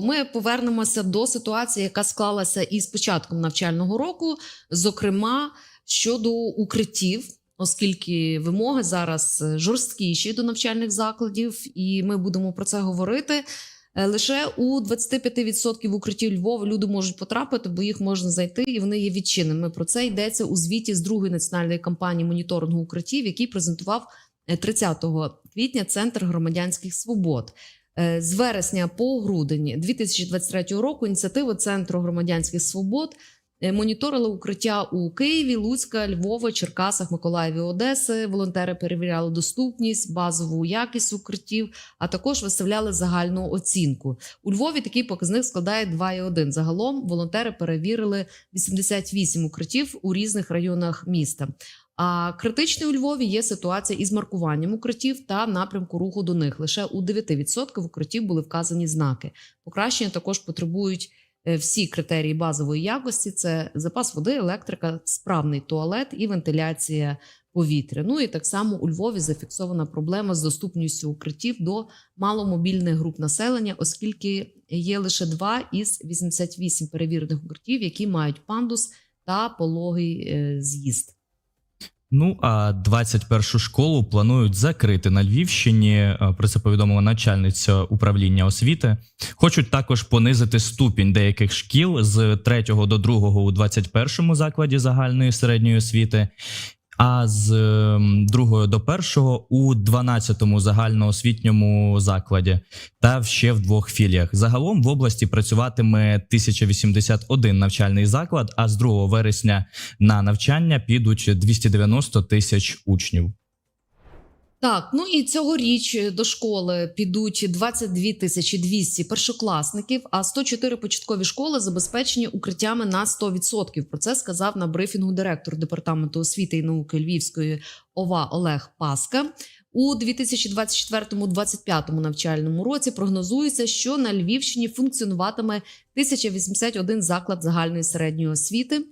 Ми повернемося до ситуації, яка склалася із початком навчального року, зокрема щодо укриттів, оскільки вимоги зараз е, жорсткіші до навчальних закладів, і ми будемо про це говорити. Е, Лише у 25% укриттів Львова люди можуть потрапити, бо їх можна знайти, і вони є відчиненими. Про це йдеться у звіті з другої національної кампанії моніторингу укриттів, який презентував е, 30 квітня Центр громадянських свобод. Е, З вересня по грудень 2023 року ініціативи Центру громадянських свобод е, моніторили укриття у Києві, Луцька, Львова, Черкасах, Миколаєві, Одеси. Волонтери перевіряли доступність, базову якість укриттів, а також виставляли загальну оцінку. У Львові такий показник складає 2,1. Загалом волонтери перевірили 88 укриттів у різних районах міста. А критичною у Львові є ситуація із маркуванням укриттів та напрямку руху до них. Лише у 9% укриттів були вказані знаки. Покращення також потребують е, всі критерії базової якості: це запас води, електрика, справний туалет і вентиляція повітря. Ну і так само у Львові зафіксована проблема з доступністю укриттів до маломобільних груп населення, оскільки є лише два із 88 перевірених укриттів, які мають пандус та пологий е, з'їзд. Ну а 21-шу школу планують закрити на Львівщині. е, Про це повідомила начальниця управління освіти. Хочуть також понизити ступінь деяких шкіл з 3 до 2 у 21-му закладі загальної середньої освіти, а з другої до першого у 12-му загальноосвітньому закладі та ще в двох філіях. Загалом в області працюватиме 1081 навчальний заклад, а з 2 вересня на навчання підуть 290 тисяч учнів. Так, ну і цьогоріч до школи підуть 22 тисячі 200 першокласників, а 104 початкові школи забезпечені укриттями на 100%. Про це сказав на брифінгу директор департаменту освіти і науки Львівської ОВА Олег Паска. У 2024-2025 навчальному році прогнозується, що на Львівщині функціонуватиме 1081 заклад загальної середньої освіти.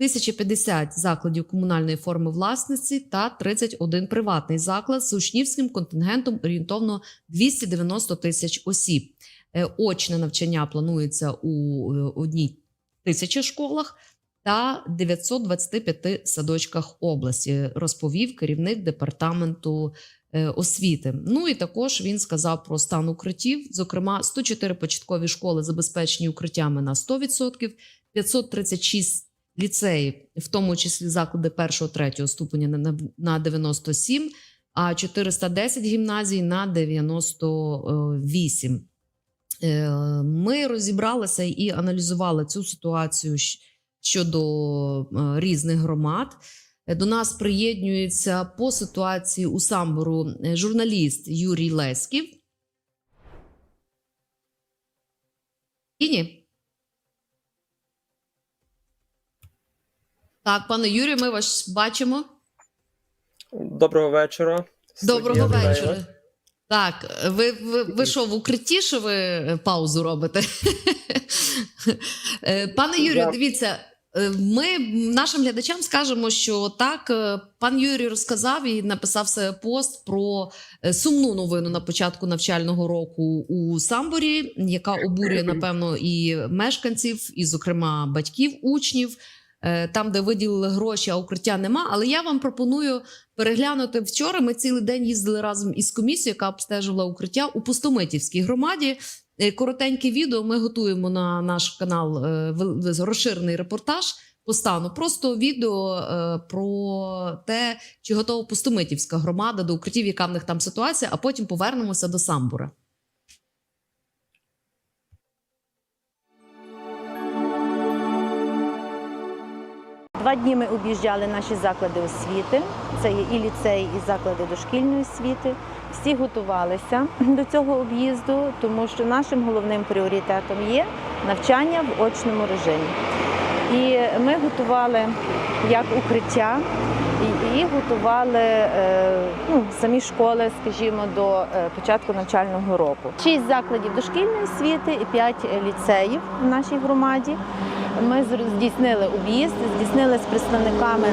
1050 закладів комунальної форми власності та 31 приватний заклад з учнівським контингентом орієнтовно 290 тисяч осіб. Е, Очне навчання планується у е, одній тисячі школах та 925 садочках області, розповів керівник департаменту е, освіти. Ну і також він сказав про стан укриттів. Зокрема, 104 початкові школи забезпечені укриттями на 100%, 536 ліцеїв, в тому числі заклади 1-3 ступеня на- на- на 97, а 410 гімназій на 98. Е, Ми розібралися і аналізували цю ситуацію щодо е, різних громад. Е, До нас приєднюється по ситуації у Самбору журналіст Юрій Леськів. І ні. Так, пане Юрію, ми вас бачимо. Доброго вечора. Доброго вечора. Так, ви, ви, ви що, в укритті, що ви паузу робите? Е, Пане Юрію, Да. дивіться, е, ми нашим глядачам скажемо, що так, е, пан Юрій розказав і написав себе пост про сумну новину на початку навчального року у Самборі, яка обурює, напевно, і мешканців, і, зокрема, батьків учнів. Е, Там, де виділили гроші, а укриття нема. Але я вам пропоную переглянути вчора. Ми цілий день їздили разом із комісією, яка обстежувала укриття у Пустомитівській громаді. Е, Коротеньке відео. Ми готуємо на наш канал е, розширений репортаж по стану. Просто відео е, про те, чи готова Пустомитівська громада до укриттів, яка в них там ситуація, а потім повернемося до Самбура. Два дні ми об'їжджали наші заклади освіти. Це є і ліцей, і заклади дошкільної освіти. Всі готувалися до цього об'їзду, тому що нашим головним пріоритетом є навчання в очному режимі. І ми готували як укриття, і, готували е, ну, самі школи, скажімо, до е, початку навчального року. Шість закладів дошкільної освіти і п'ять ліцеїв в нашій громаді. Ми здійснили об'їзд, здійснили з представниками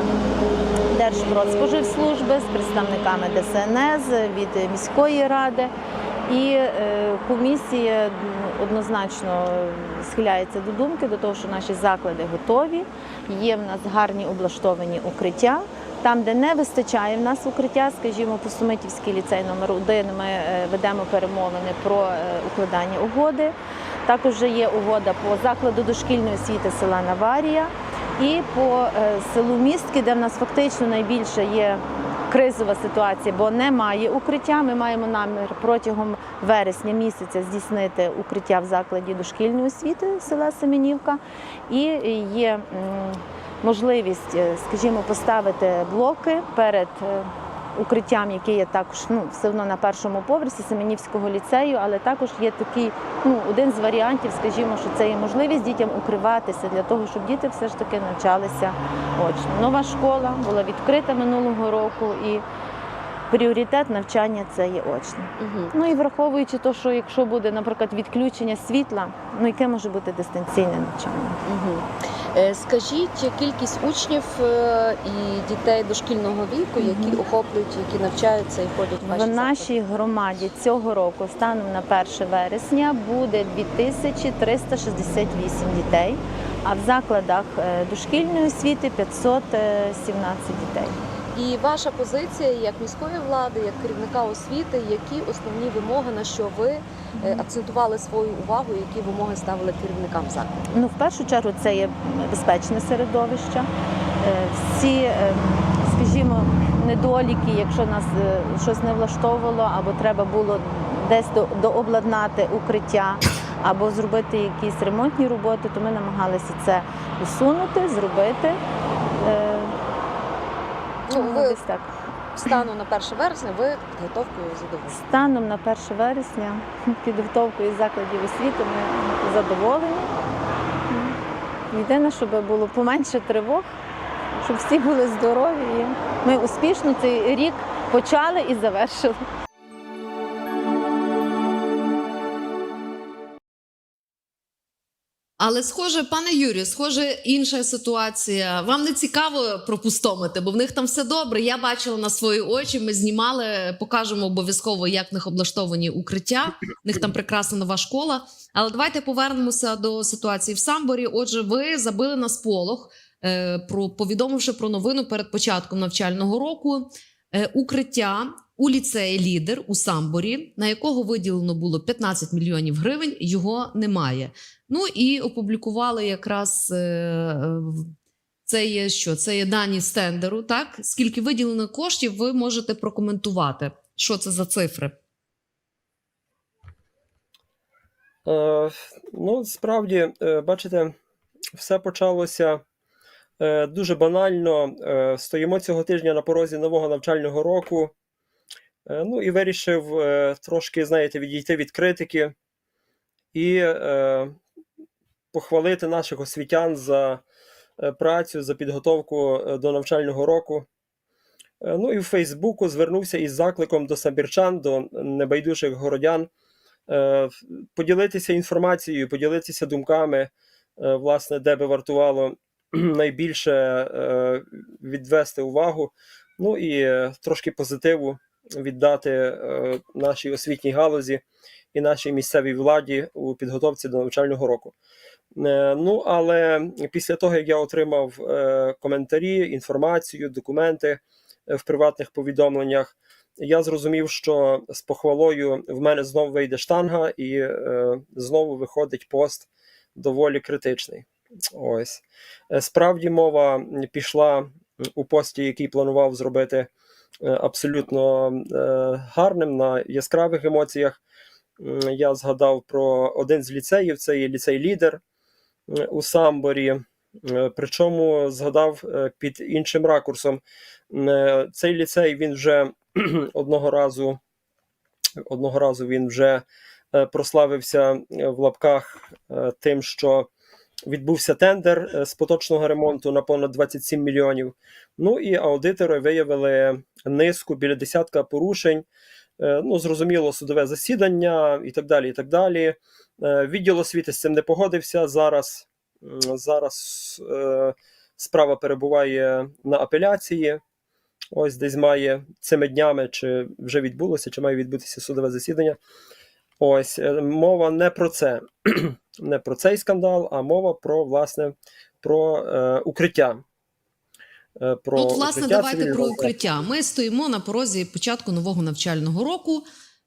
Держпродспоживслужби, з представниками ДСНС від міської ради. І е, комісія однозначно схиляється до думки, до того, що наші заклади готові. Є в нас гарні облаштовані укриття. Там, де не вистачає в нас укриття, скажімо, по Сумитівський ліцей номер 1 ми е, ведемо перемовини про е, укладання угоди. Також є угода по закладу дошкільної освіти села Наварія і по е, селу Містки, де в нас фактично найбільше є кризова ситуація, бо немає укриття. Ми маємо намір протягом вересня місяця здійснити укриття в закладі дошкільної освіти села Семенівка. І є можливість, е, скажімо, поставити блоки перед е, укриттям, яке є також ну, все одно на першому поверсі Семенівського ліцею, але також є такий ну, один з варіантів, скажімо, що це є можливість дітям укриватися для того, щоб діти все ж таки навчалися очно. Нова школа була відкрита минулого року і пріоритет навчання це є очне. Угу. Ну і враховуючи те, що якщо буде, наприклад, відключення світла, ну яке може бути дистанційне навчання? Угу. Скажіть кількість учнів е, і дітей дошкільного віку, які охоплюють, які навчаються і ходять в ваші В нашій громаді цього року, станом на 1 вересня, буде 2368 дітей, а в закладах е, дошкільної освіти 517 дітей. І ваша позиція як міської влади, як керівника освіти, які основні вимоги, на що ви е, акцентували свою увагу, які вимоги ставили керівникам закладу? Ну, в першу чергу, це є безпечне середовище. Е, Всі, е, скажімо, недоліки, якщо нас щось не влаштовувало, або треба було десь до- дообладнати укриття, або зробити якісь ремонтні роботи, то ми намагалися це усунути, зробити. Ну, ви десь так. Станом на 1 вересня ви підготовкою задоволені. Станом на 1 вересня підготовкою закладів освіти ми задоволені. Єдине, щоб було поменше тривог, щоб всі були здорові. Ми успішно цей рік почали і завершили. Але схоже, пане Юрію, схоже, інша ситуація. Вам не цікаво пропустомити, бо в них там все добре. Я бачила на свої очі. Ми знімали, покажемо обов'язково, як в них облаштовані укриття. В них там прекрасна нова школа. Але давайте повернемося до ситуації в Самборі. Отже, ви забили на сполох, е, про повідомивши про новину перед початком навчального року. Е, укриття у ліцеї лідер у Самборі, на якого виділено було 15 мільйонів гривень. Його немає. Ну і опублікували якраз е, це є що? Це є дані з тендеру. Так скільки виділено коштів, ви можете прокоментувати. Що це за цифри? Е, ну, справді, бачите, все почалося дуже банально. Е, стоїмо цього тижня на порозі нового навчального року. Е, ну і вирішив е, трошки, знаєте, відійти від критики і е, похвалити наших освітян за е, працю, за підготовку е, до навчального року. Е, Ну і в Фейсбуку звернувся із закликом до самбірчан, до небайдужих городян е, поділитися інформацією, поділитися думками, е, власне, де би вартувало найбільше е, відвести увагу, ну і е, трошки позитиву віддати е, нашій освітній галузі і нашій місцевій владі у підготовці до навчального року. Ну, але після того, як я отримав коментарі, інформацію, документи в приватних повідомленнях, я зрозумів, що з похвалою в мене знову вийде штанга, і знову виходить пост доволі критичний. Ось Е, справді мова пішла у пості, який планував зробити е, абсолютно е, гарним на яскравих емоціях. Я згадав про один з ліцеїв, це є ліцей лідер е, у Самборі. Причому згадав під іншим ракурсом. Цей ліцей він вже одного разу, одного разу він вже прославився в лапках тим, що відбувся тендер е, з поточного ремонту на понад 27 мільйонів. Ну і аудитори виявили низку біля десятка порушень. Е, Ну, зрозуміло, судове засідання і так далі. і так далі. Е, Відділ освіти з цим не погодився. Зараз, зараз справа перебуває на апеляції. Ось десь має цими днями, чи вже відбулося, чи має відбутися судове засідання. Ось мова не про це, не про цей скандал, а мова про власне про е, укриття. Е, Про От, власне, укриття давайте про укриття. Ми стоїмо на порозі початку нового навчального року.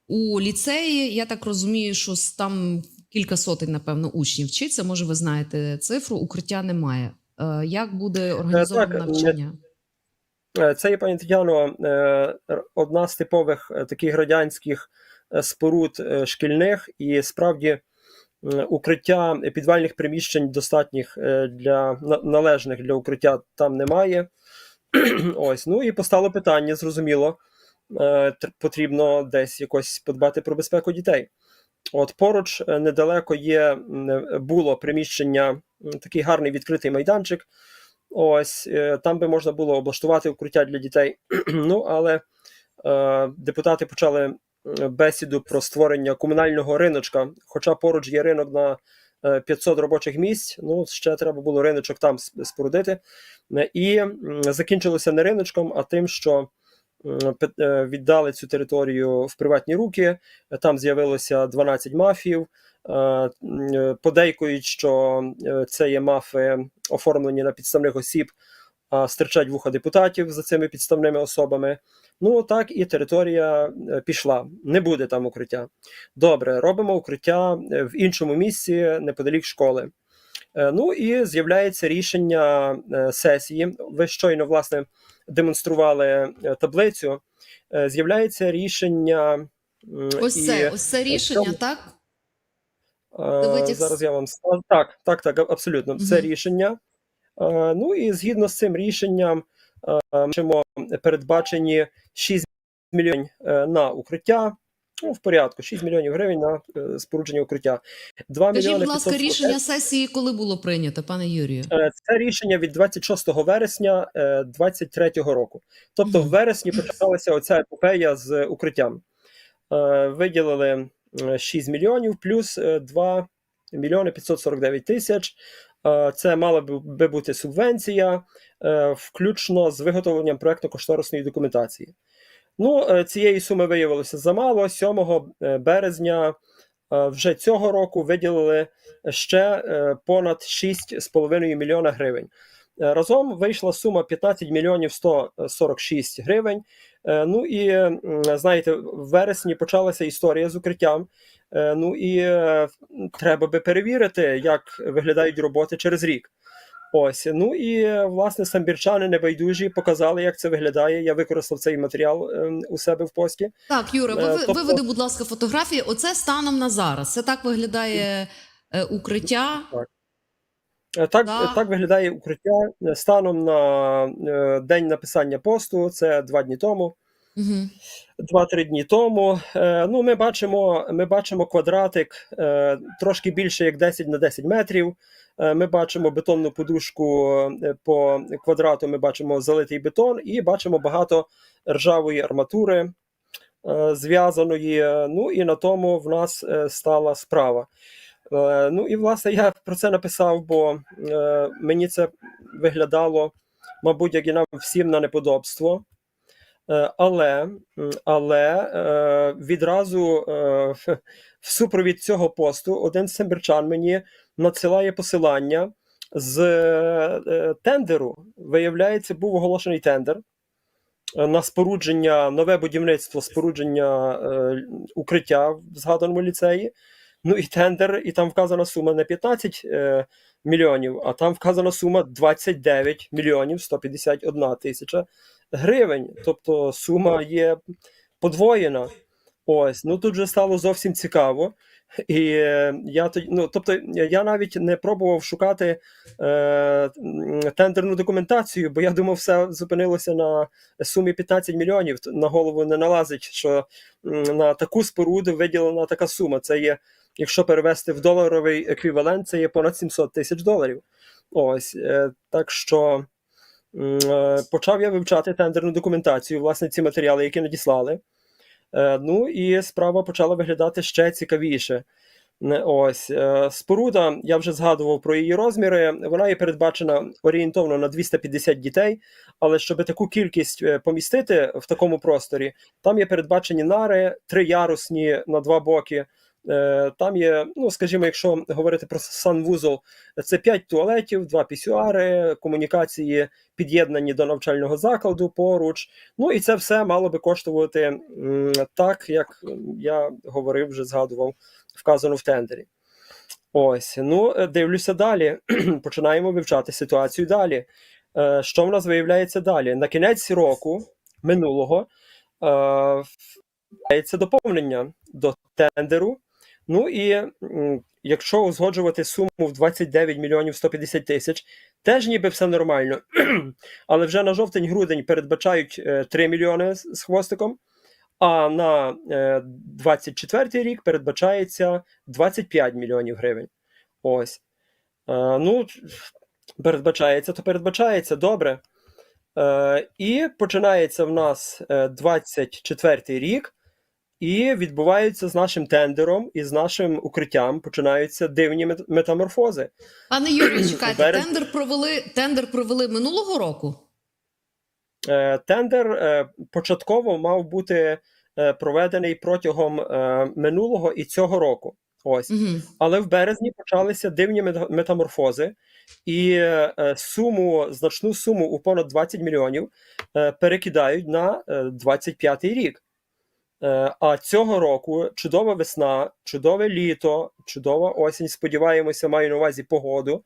У ліцеї, я так розумію, що там кілька сотень, напевно, учнів вчиться. Може, ви знаєте цифру, укриття немає. Е, Як буде організовано так, навчання? Е, Це є, пані Тетяно, е, одна з типових е, таких радянських е, споруд е, шкільних, і справді е, укриття підвальних приміщень достатніх е, для належних для укриття там немає. Ось, ну і постало питання, зрозуміло, е, потрібно десь якось подбати про безпеку дітей. От поруч е, недалеко є було приміщення, такий гарний відкритий майданчик. Ось е, там би можна було облаштувати укриття для дітей. ну але е, депутати почали бесіду про створення комунального риночка. Хоча поруч є ринок на е, 500 робочих місць. Ну ще треба було риночок там спорудити. Е, І закінчилося не риночком, а тим, що е, віддали цю територію в приватні руки. Там з'явилося 12 мафів. Е, е, Подейкують, що е, це є мафи оформлені на підставних осіб, стирчать вуха депутатів за цими підставними особами. Ну так і територія е, пішла. Не буде там укриття. Добре, робимо укриття е, в іншому місці неподалік школи. Е, Ну і з'являється рішення сесії. Ви щойно власне демонстрували таблицю. З'являється рішення. Ось і, це, ось це рішення, цьому- так? Зараз я вам скажу. Так, так, так, абсолютно. Це рішення. Е, Ну і згідно з цим рішенням, е, бачимо передбачені 6 мільйонів е, на укриття. Ну, в порядку, 6 мільйонів гривень на е, спорудження укриття. 2 Скажіть, мільйони будь ласка, 500 рішення сесії коли було прийнято, пане Юрію? Е, Це рішення від 26 вересня 2023 року. Тобто, в вересні почалася оця епопея з укриттям. Е, Виділили е, 6 мільйонів плюс е, 2 мільйони 549 тисяч. Е, Це мала би бути субвенція, е, включно з виготовленням проектно-кошторисної документації. Ну, е, цієї суми виявилося замало. 7 е, березня вже цього року виділили ще понад 6,5 мільйона гривень. Е, Разом вийшла сума 15 мільйонів 146 гривень. Е, Ну і знаєте, в вересні почалася історія з укриттям. Е, Ну і е, треба би перевірити, як виглядають роботи через рік. Ось, ну і е, власне самбірчани небайдужі показали, як це виглядає. Я використав цей матеріал ем, у себе в пості. Так, Юра, ви, Е, тобто- виведи, будь ласка, фотографії. Оце станом на зараз. Це так виглядає е, укриття. Е, Так, Да. так виглядає укриття е, станом на е, день написання посту. Це два дні тому. Угу. Два-три дні тому. Е, ну, ми бачимо, ми бачимо квадратик е, трошки більше як 10 на 10 метрів. Е, ми бачимо бетонну подушку е, по квадрату. Ми бачимо залитий бетон і бачимо багато ржавої арматури е, зв'язаної. Ну і на тому в нас е, стала справа. Е, ну і власне я про це написав, бо е, мені це виглядало, мабуть, як і нам всім на неподобство. Е, Але, але відразу в супровід цього посту один з сембірчан мені надсилає посилання з тендеру. Виявляється, був оголошений тендер на спорудження, нове будівництво спорудження укриття в згаданому ліцеї. Ну і тендер, і там вказана сума не 15 е, мільйонів, а там вказана сума 29 мільйонів 151 тисяча гривень. Тобто сума є подвоєна. Ось, ну тут вже стало зовсім цікаво. І е, я тоді, ну тобто, я навіть не пробував шукати е, тендерну документацію, бо я думав, все зупинилося на сумі 15 мільйонів. На голову не налазить, що на таку споруду виділена така сума. Це є, якщо перевести в доларовий еквівалент, це є понад 700 тисяч доларів. Ось е, так що е, почав я вивчати тендерну документацію, власне, ці матеріали, які надіслали. Е, Ну і справа почала виглядати ще цікавіше. Ось споруда, я вже згадував про її розміри. Вона є передбачена орієнтовно на 250 дітей. Але щоб таку кількість помістити в такому просторі, там є передбачені нари, три ярусні на два боки Там є, ну скажімо, якщо говорити про санвузол, це 5 туалетів, 2 пісюари, комунікації під'єднані до навчального закладу поруч. Ну і це все мало би коштувати так, як я говорив, вже згадував, вказано в тендері. Ось, ну е, дивлюся далі. Починаємо вивчати ситуацію далі. Е, Що в нас виявляється далі? На кінець року минулого е, виявляється доповнення до тендеру. Ну і якщо узгоджувати суму в 29 мільйонів 150 тисяч, теж ніби все нормально. Але вже на жовтень-грудень передбачають е, 3 мільйони з хвостиком, а на е, 24 рік передбачається 25 мільйонів гривень. Ось. Е, ну, передбачається, то передбачається, добре. Е, і починається в нас е, 24 рік, і відбуваються з нашим тендером і з нашим укриттям починаються дивні мет- метаморфози. Пане Юрію, чекайте, Березні. тендер провели тендер провели минулого року. Е, Тендер е, початково мав бути е, проведений протягом минулого і цього року. Ось. Угу. Але в березні почалися дивні мета- метаморфози, і суму, значну суму у понад 20 мільйонів перекидають на е, 25-й рік. Е, А цього року чудова весна, чудове літо, чудова осінь. Сподіваємося, маю на увазі погоду.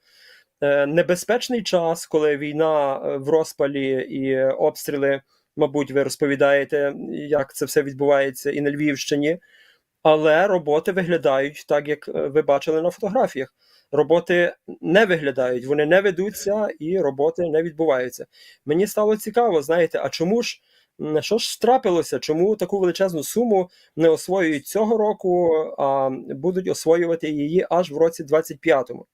Е, Небезпечний час, коли війна е, в розпалі і обстріли, мабуть, ви розповідаєте, як це все відбувається і на Львівщині. Але роботи виглядають так, як ви бачили на фотографіях. Роботи не виглядають, вони не ведуться і роботи не відбуваються. Мені стало цікаво, знаєте, а чому ж що ж трапилося? Чому таку величезну суму не освоюють цього року, а будуть освоювати її аж в році 25-му?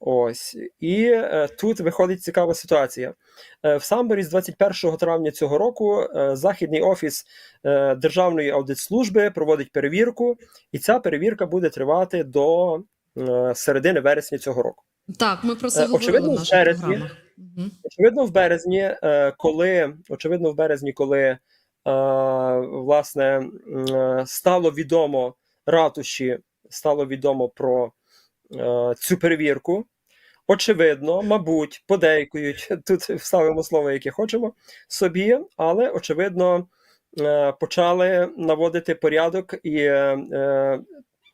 Ось і е, тут виходить цікава ситуація. Е, в Самборі з 21 травня цього року е, західний офіс е, Державної аудитслужби проводить перевірку, і ця перевірка буде тривати до е, середини вересня цього року. Так, ми про це Е, говорили в наших програмах. Угу. Очевидно, в березні, е, коли очевидно, в березні, коли е, власне е, стало відомо ратуші, стало відомо про цю перевірку. Очевидно, мабуть, подейкують тут вставимо слово, яке хочемо собі, але очевидно почали наводити порядок і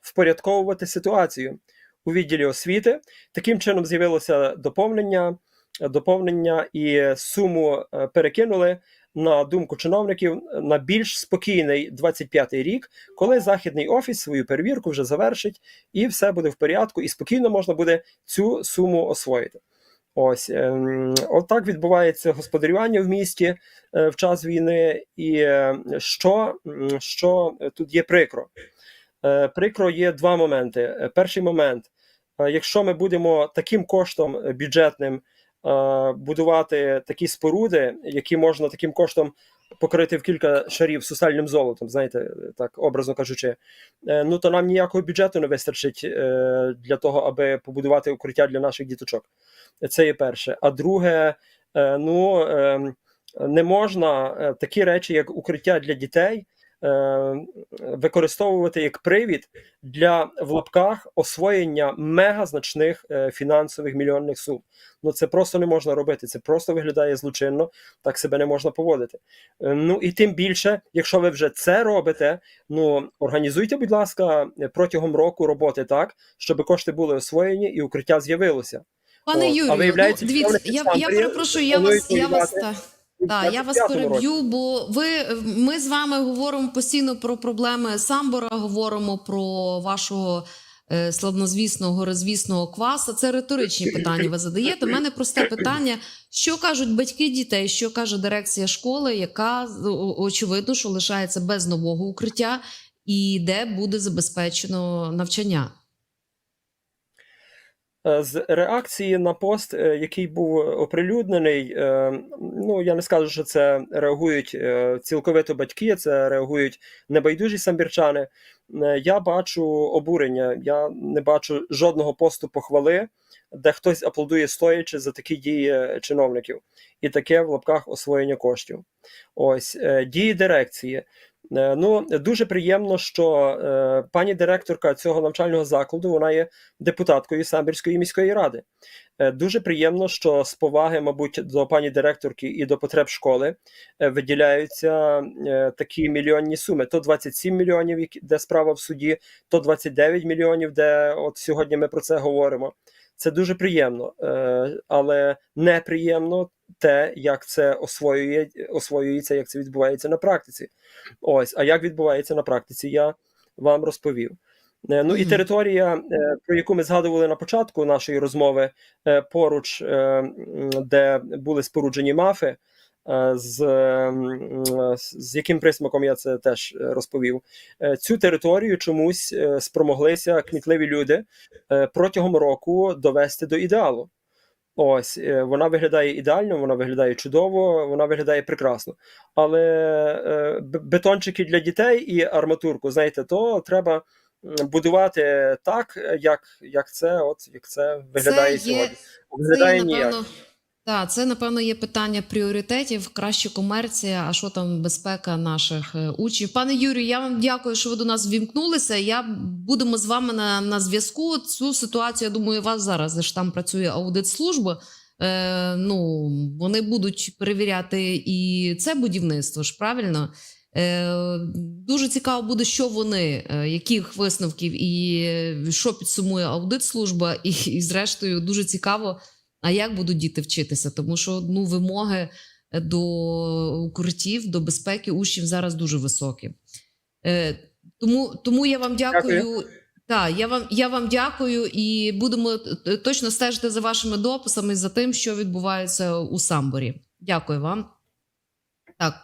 впорядковувати ситуацію у відділі освіти. Таким чином з'явилося доповнення, доповнення і суму е, перекинули на думку чиновників на більш спокійний 25-й рік, коли західний офіс свою перевірку вже завершить, і все буде в порядку, і спокійно можна буде цю суму освоїти. Ось ем, отак відбувається господарювання в місті е, в час війни. І е, що, що тут є прикро? Прикро є два моменти. Перший момент, якщо ми будемо таким коштом бюджетним будувати такі споруди, які можна таким коштом покрити в кілька шарів сусальним золотом, знаєте, так образно кажучи, е, ну то нам ніякого бюджету не вистачить е, для того, аби побудувати укриття для наших діточок. Це є перше. А друге, е, ну е, не можна е, такі речі, як укриття для дітей, е, використовувати як привід для в лапках освоєння мегазначних е, фінансових мільйонних сум. Ну це просто не можна робити. Це просто виглядає злочинно, так себе не можна поводити. Е, Ну і тим більше, якщо ви вже це робите, ну організуйте, будь ласка, протягом року роботи так, щоб кошти були освоєні і укриття з'явилося. Пане Юрію, ну, дивіться, я, я перепрошую, я вас, я вас та, та, я вас переб'ю, бо ви ми з вами говоримо постійно про проблеми самбора, говоримо про вашого е, славнозвісного горизвісного кваса. Це риторичні питання. Ви задаєте. У мене просте питання: що кажуть батьки дітей, що каже дирекція школи, яка очевидно, що лишається без нового укриття, і де буде забезпечено навчання. Е, З реакції на пост, е, який був оприлюднений, е, ну я не скажу, що це реагують цілковито батьки, це реагують небайдужі самбірчани. Я бачу обурення, я не бачу жодного посту похвали, де хтось аплодує стоячи за такі дії чиновників, і таке в лапках освоєння коштів. Ось дії дирекції. Е, Ну, дуже приємно, що е, пані директорка цього навчального закладу вона є депутаткою Самбірської міської ради. Е, Дуже приємно, що з поваги, мабуть, до пані директорки і до потреб школи виділяються такі мільйонні суми: то 27 мільйонів, де справа в суді, то 29 мільйонів, де от сьогодні ми про це говоримо. Це дуже приємно, е, але неприємно те, як це освоює, освоюється, як це відбувається на практиці. Ось, а як відбувається на практиці, я вам розповів. Е, Ну і територія, е, про яку ми згадували на початку нашої розмови, поруч, де були споруджені мафи, з, е, з- з яким присмаком я це теж е, розповів. Е, Цю територію чомусь е, спромоглися кмітливі люди е, протягом року довести до ідеалу. Ось е, вона виглядає ідеально, вона виглядає чудово, вона виглядає прекрасно. Але е, бетончики для дітей і арматурку, знаєте, то треба будувати так, як, як це, от як це виглядає це є, сьогодні. це Виглядає є, ніяк. Так, це напевно є питання пріоритетів, краще комерція, а що там безпека наших е, учнів. Пане Юрію, я вам дякую, що ви до нас вімкнулися. Я будемо з вами на, на зв'язку. Цю ситуацію, я думаю, у вас зараз ж там працює аудит-служба. Е, ну, вони будуть перевіряти і це будівництво ж правильно. Е, дуже цікаво буде, що вони, е, яких висновків і е, що підсумує аудит-служба, і, і зрештою дуже цікаво, а як будуть діти вчитися, тому що ну, вимоги до укриттів, до безпеки учнів зараз дуже високі. Е, тому, тому я вам дякую. Дякую. Та, я вам, я вам дякую і будемо точно стежити за вашими дописами, за тим, що відбувається у Самборі. Дякую вам.